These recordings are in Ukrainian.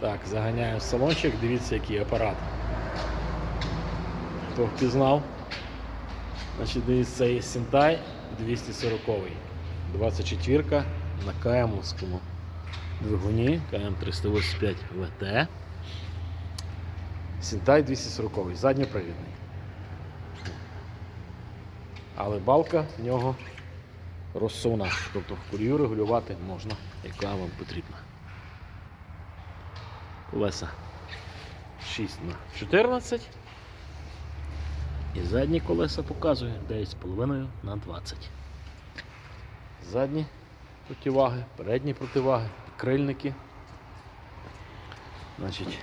Так, заганяю в салончик, дивіться, який апарат. Хто впізнав? Значить, дивіться, це є Сінтай 240 24 на КМовському двигуні КМ385 ВТ. Сінтай 240 задньопривідний. Але балка в нього розсувна. Тобто кулію регулювати можна, яка вам потрібна. Колеса 6 на 14. І задні колеса показує 9,5 на 20. Задні противаги, передні противаги, крильники. Значить,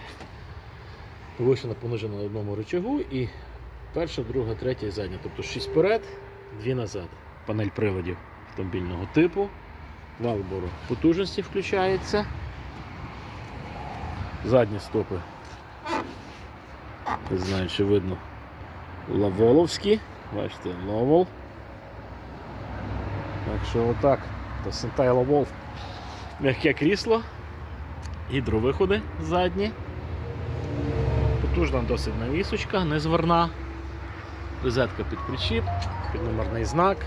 повишена понижена на одному рычагу і перша, друга, третя і задня. Тобто 6 вперед, 2 назад. Панель приладів автомобільного типу. Валбору потужності включається. Задні стопи. Не знаю, чи видно. Лаволовські. Бачите, Ловол. Так що отак. То Сентай Лавол. М'яке крісло. Гідровиходи задні. Потужна досить навісочка, незварна. Розетка під причіп, під номерний знак.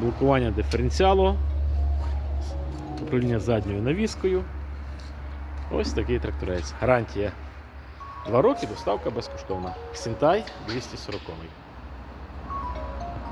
Блокування диференціалу. Управління задньою навіскою. Ось такий тракторець. Гарантія Два роки, доставка безкоштовна. Сінтай 240.